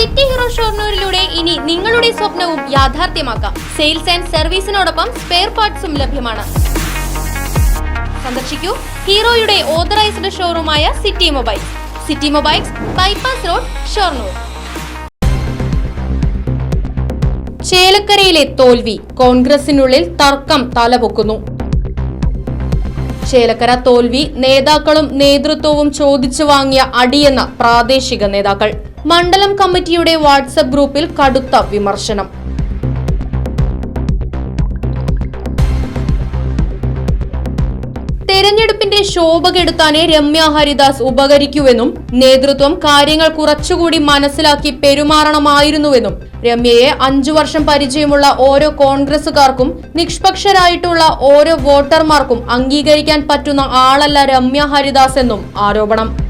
City hero ഷോർണൂരിലൂടെ ഇനി നിങ്ങളുടെ സ്വപ്നവും യാഥാർത്ഥ്യമാക്കാം. സെയിൽസ് ആൻഡ് സർവീസിനോടൊപ്പം സ്പെയർ പാർട്സും ലഭ്യമാണ്. സന്ദർശിക്കൂ ഹീറോയുടെ authorised ഷോറൂമായ city mobile city mobiles bypass road Shoranur. ചേലക്കരയിലെ തോൽവി കോൺഗ്രസിനുള്ളിൽ തർക്കം തലപൊക്കുന്നു. ചേലക്കര തോൽവി നേതാക്കളും നേതൃത്വവും ചോദിച്ചു വാങ്ങിയ അടിയെന്ന പ്രാദേശിക നേതാക്കൾ. മണ്ഡലം കമ്മിറ്റിയുടെ വാട്സപ്പ് ഗ്രൂപ്പിൽ കടുത്ത വിമർശനം. തെരഞ്ഞെടുപ്പിന്റെ ശോഭ കെടുത്താനേ രമ്യ ഹരിദാസ് ഉപകരിക്കുവെന്നും നേതൃത്വം കാര്യങ്ങൾ കുറച്ചുകൂടി മനസ്സിലാക്കി പെരുമാറണമായിരുന്നുവെന്നും രമ്യയെ അഞ്ചു വർഷം പരിചയമുള്ള ഓരോ കോൺഗ്രസുകാർക്കും നിഷ്പക്ഷരായിട്ടുള്ള ഓരോ വോട്ടർമാർക്കും അംഗീകരിക്കാൻ പറ്റുന്ന ആളല്ല രമ്യ ഹരിദാസ് എന്നും ആരോപണം.